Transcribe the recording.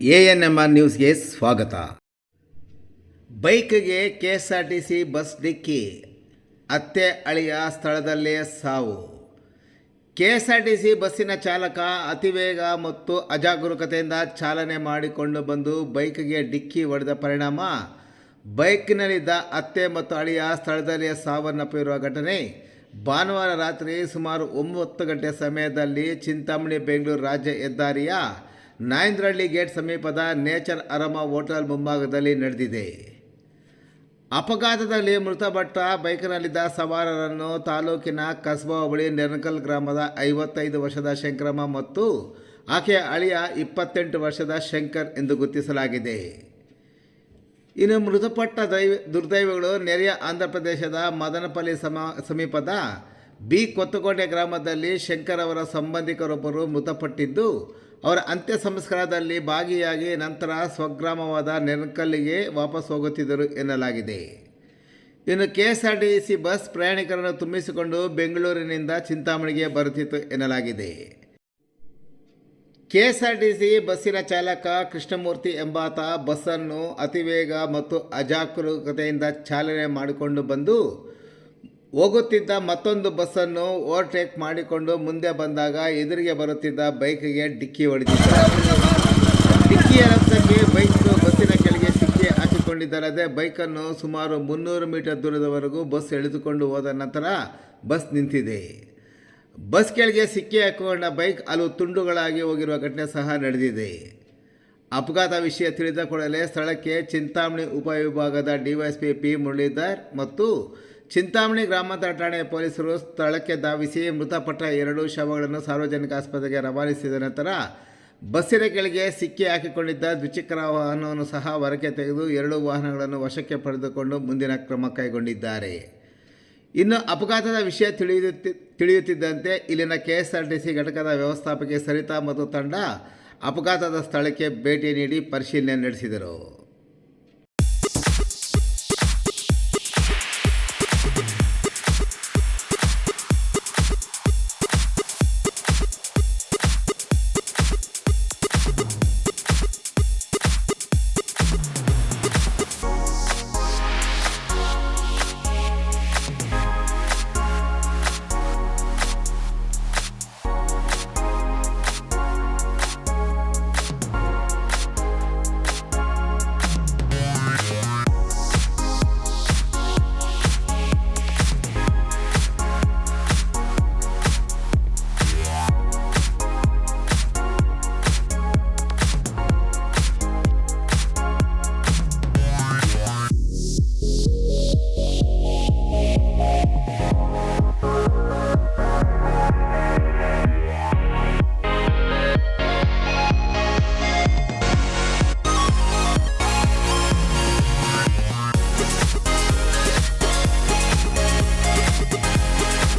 A N M R ನ್ಯೂಸ್ಗೆ ಸ್ವಾಗತ. ಬೈಕ್ಗೆ K S R T C bus ಡಿಕ್ಕಿ, ಅತ್ತೆ ಅಳಿಯ ಸ್ಥಳದಲ್ಲೇ ಸಾವು. K S R T C ಬಸ್ಸಿನ ಚಾಲಕ ಅತಿವೇಗ ಮತ್ತು ಅಜಾಗರೂಕತೆಯಿಂದ ಚಾಲನೆ ಮಾಡಿಕೊಂಡು ಬಂದು ಬೈಕ್ಗೆ ಡಿಕ್ಕಿ ಹೊಡೆದ ಪರಿಣಾಮ, ಬೈಕ್ನಲ್ಲಿದ್ದ ಅತ್ತೆ ಮತ್ತು ಅಳಿಯ ಸ್ಥಳದಲ್ಲೇ ಸಾವನ್ನಪ್ಪಿರುವ ಘಟನೆ. ಭಾನುವಾರ ರಾತ್ರಿ ಸುಮಾರು ಒಂಬತ್ತು ಗಂಟೆ ಸಮಯದಲ್ಲಿ ಚಿಂತಾಮಣಿ ಬೆಂಗಳೂರು ರಾಜ್ಯ ಹೆದ್ದಾರಿಯ ನಾಯಂದ್ರಹಳ್ಳಿ ಗೇಟ್ ಸಮೀಪದ ನೇಚರ್ ಅರಮ ಹೋಟೆಲ್ ಮುಂಭಾಗದಲ್ಲಿ ನಡೆದಿದೆ. ಅಪಘಾತದಲ್ಲಿ ಮೃತಪಟ್ಟ ಬೈಕ್ನಲ್ಲಿದ್ದ ಸವಾರರನ್ನು ತಾಲೂಕಿನ ಕಸ್ಬಾ ಬಳಿ ನೆರಕಲ್ ಗ್ರಾಮದ ಐವತ್ತೈದು ವರ್ಷದ ಶಂಕರಮ್ಮ ಮತ್ತು ಆಕೆಯ ಅಳಿಯ ಇಪ್ಪತ್ತೆಂಟು ವರ್ಷದ ಶಂಕರ್ ಎಂದು ಗುರುತಿಸಲಾಗಿದೆ. ಇನ್ನು ಮೃತಪಟ್ಟ ದೈವ, ದುರ್ದೈವಗಳು ನೆರೆಯ ಆಂಧ್ರ ಪ್ರದೇಶದ ಮದನಪಲ್ಲಿ ಸಮ, ಸಮೀಪದ ಬಿ ಕೊತ್ತಕೋಟೆ ಗ್ರಾಮದಲ್ಲಿ ಶಂಕರ್ ಅವರ ಸಂಬಂಧಿಕರೊಬ್ಬರು ಮೃತಪಟ್ಟಿದ್ದು ಅವರ ಅಂತ್ಯ ಸಂಸ್ಕಾರದಲ್ಲಿ ಭಾಗಿಯಾಗಿ ನಂತರ ಸ್ವಗ್ರಾಮವಾದ ನೆನಕಲ್ಲಿಗೆ ವಾಪಸ್ ಹೋಗುತ್ತಿದ್ದರು ಎನ್ನಲಾಗಿದೆ. ಇನ್ನು K S R T C bus ಪ್ರಯಾಣಿಕರನ್ನು ತುಂಬಿಸಿಕೊಂಡು ಬೆಂಗಳೂರಿನಿಂದ ಚಿಂತಾಮಣಿಗೆ ಬರುತ್ತಿತ್ತು ಎನ್ನಲಾಗಿದೆ. ಕೆಎಸ್ಆರ್ಟಿಸಿ ಬಸ್ಸಿನ ಚಾಲಕ ಕೃಷ್ಣಮೂರ್ತಿ ಎಂಬಾತ ಬಸ್ಸನ್ನು ಅತಿವೇಗ ಮತ್ತು ಅಜಾಗರೂಕತೆಯಿಂದ ಚಾಲನೆ ಮಾಡಿಕೊಂಡು ಬಂದು ಹೋಗುತ್ತಿದ್ದ ಮತ್ತೊಂದು ಬಸ್ಸನ್ನು ಓವರ್ಟೇಕ್ ಮಾಡಿಕೊಂಡು ಮುಂದೆ ಬಂದಾಗ ಎದುರಿಗೆ ಬರುತ್ತಿದ್ದ ಬೈಕ್ಗೆ ಡಿಕ್ಕಿ ಹೊಡೆದಿದ್ದಾರೆ ಡಿಕ್ಕಿಯ ರಕ್ತಕ್ಕೆ ಬೈಕ್ ಬಸ್ಸಿನ ಕೆಳಗೆ ಸಿಕ್ಕಿ ಹಾಕಿಕೊಂಡಿದ್ದಲ್ಲದೆ ಬೈಕನ್ನು ಸುಮಾರು ಮುನ್ನೂರು ಮೀಟರ್ ದೂರದವರೆಗೂ ಬಸ್ ಎಳೆದುಕೊಂಡು ಹೋದ ನಂತರ ಬಸ್ ನಿಂತಿದೆ. ಬಸ್ ಕೆಳಗೆ ಸಿಕ್ಕಿ ಹಾಕಿಕೊಂಡ ಬೈಕ್ ಹಲವು ತುಂಡುಗಳಾಗಿ ಹೋಗಿರುವ ಘಟನೆ ಸಹ ನಡೆದಿದೆ. ಅಪಘಾತ ವಿಷಯ ತಿಳಿದ ಕೂಡಲೇ ಸ್ಥಳಕ್ಕೆ ಚಿಂತಾಮಣಿ ಉಪವಿಭಾಗದ ಡಿವೈಎಸ್ಪಿ ಪಿ ಮುರಳೀಧರ್ ಮತ್ತು ಚಿಂತಾಮಣಿ ಗ್ರಾಮಾಂತರ ಠಾಣೆ ಪೊಲೀಸರು ಸ್ಥಳಕ್ಕೆ ಧಾವಿಸಿ ಮೃತಪಟ್ಟ ಎರಡು ಶವಗಳನ್ನು ಸಾರ್ವಜನಿಕ ಆಸ್ಪತ್ರೆಗೆ ರವಾನಿಸಿದ ನಂತರ ಬಸ್ಸಿನ ಕೆಳಗೆ ಸಿಕ್ಕಿ ಹಾಕಿಕೊಂಡಿದ್ದ ದ್ವಿಚಕ್ರ ವಾಹನವನ್ನು ಸಹ ಹೊರಕ್ಕೆ ತೆಗೆದು ಎರಡು ವಾಹನಗಳನ್ನು ವಶಕ್ಕೆ ಪಡೆದುಕೊಂಡು ಮುಂದಿನ ಕ್ರಮ ಕೈಗೊಂಡಿದ್ದಾರೆ. ಇನ್ನು ಅಪಘಾತದ ವಿಷಯ ತಿಳಿಯುತ್ತಿ, ತಿಳಿಯುತ್ತಿದ್ದಂತೆ ಇಲ್ಲಿನ K S R T C ಘಟಕದ ವ್ಯವಸ್ಥಾಪಕಿ ಸರಿತಾ ಮತ್ತು ತಂಡ ಅಪಘಾತದ ಸ್ಥಳಕ್ಕೆ ಭೇಟಿ ನೀಡಿ ಪರಿಶೀಲನೆ ನಡೆಸಿದರು.